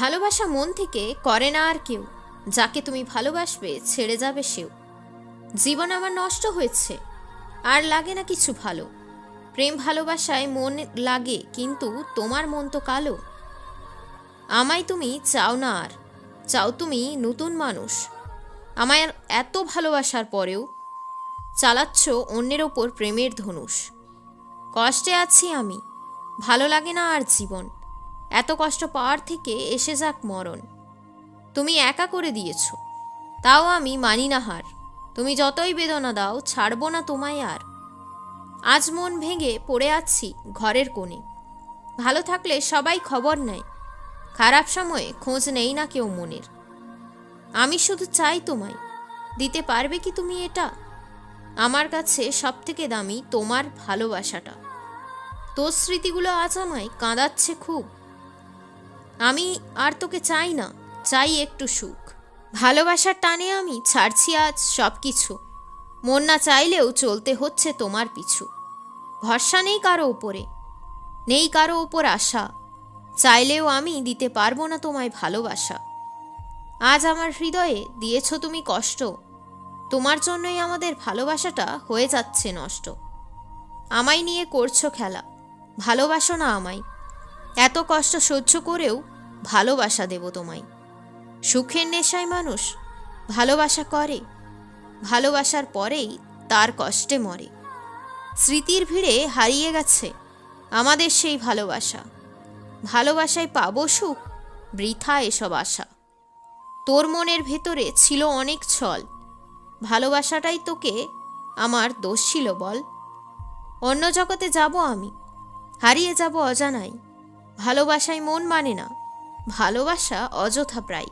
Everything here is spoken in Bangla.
ভালোবাসা মন থেকে করে না আর কেউ। যাকে তুমি ভালোবাসবে, ছেড়ে যাবে সেও। জীবন আমার নষ্ট হয়েছে, আর লাগে না কিছু ভালো। প্রেম ভালোবাসায় মন লাগে, কিন্তু তোমার মন তো কালো। আমায় তুমি চাও না আর, চাও তুমি নতুন মানুষ। আমায় এত ভালোবাসার পরেও চালাচ্ছ অন্যের ওপর প্রেমের ধনুষ। কষ্টে আছি আমি, ভালো লাগে না আর জীবন। এত কষ্ট পাওয়ার থেকে এসে যাক মরণ। তুমি একা করে দিয়েছ। তাও আমি মানি না হার। তুমি যতই বেদনা দাও, ছাড়বো না তোমায় আর। আজ মন ভেঙে পড়ে আছি ঘরের কোণে। ভালো থাকলে সবাই খবর নেয়। খারাপ সময়ে খোঁজ নেই না কেউ মনের। আমি শুধু চাই তোমায়। দিতে পারবে কি তুমি এটা? আমার কাছে সবথেকে দামি তোমার ভালোবাসাটা। তোর স্মৃতিগুলো আজ আমায় কাঁদাচ্ছে খুব। আমি আর তোকে চাই না, চাই একটু সুখ। ভালোবাসার টানে আমি ছাড়ছি আজ সব কিছু মন না চাইলেও চলতে হচ্ছে তোমার পিছু। ভরসা নেই কারও উপরে, নেই কারও ওপর আশা। চাইলেও আমি দিতে পারব না তোমায় ভালোবাসা। আজ আমার হৃদয়ে দিয়েছ তুমি কষ্ট। তোমার জন্যই আমাদের ভালোবাসাটা হয়ে যাচ্ছে নষ্ট। আমায় নিয়ে করছ খেলা। ভালোবাসো না আমায়। এত কষ্ট সহ্য করেও ভালোবাসা দেব তোমায়। সুখের নেশায় মানুষ ভালোবাসা করে, ভালোবাসার পরেই তার কষ্টে মরে। স্মৃতির ভিড়ে হারিয়ে গেছে আমাদের সেই ভালোবাসা। ভালোবাসায় পাবো সুখ, বৃথা এসব আশা। তোর মনের ভেতরে ছিল অনেক ছল। ভালোবাসাটাই তোকে আমার দোষ ছিল বল। অন্য জগতে যাব আমি, হারিয়ে যাব অজানাই ভালোবাসায় মন মানে না ভালোবাসা অযথা প্রায়।